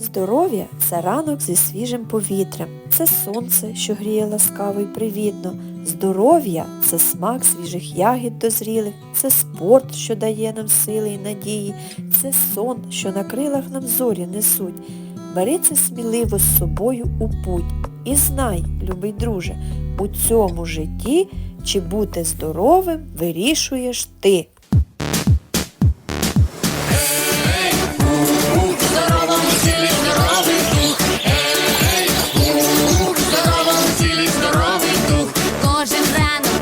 Здоров'я це ранок зі свіжим повітрям, це сонце, що гріє ласкаво й привітно. Здоров'я це смак свіжих ягід дозрілих, це спорт, що дає нам сили й надії, це сон, що на крилах нам зорі несуть. Бери це сміливо з собою у путь. І знай, любий друже, у цьому житті чи бути здоровим вирішуєш ти.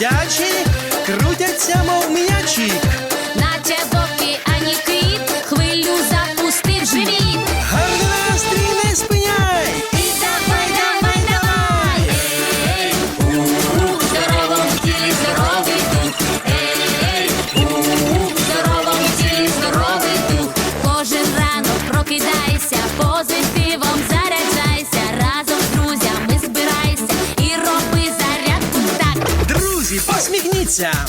Голови крутяться, мов м'ячі. Наче вовки, ані кит, хвилю запустив живіт. Гарний настрій не спиняй. І давай, давай, давай. Ей, ух, здоровому тілі здоровий дух. Ей, ух, здоровому тілі здоровий дух. Кожен ранок прокидайся, позитивом Друзі, посміхніться.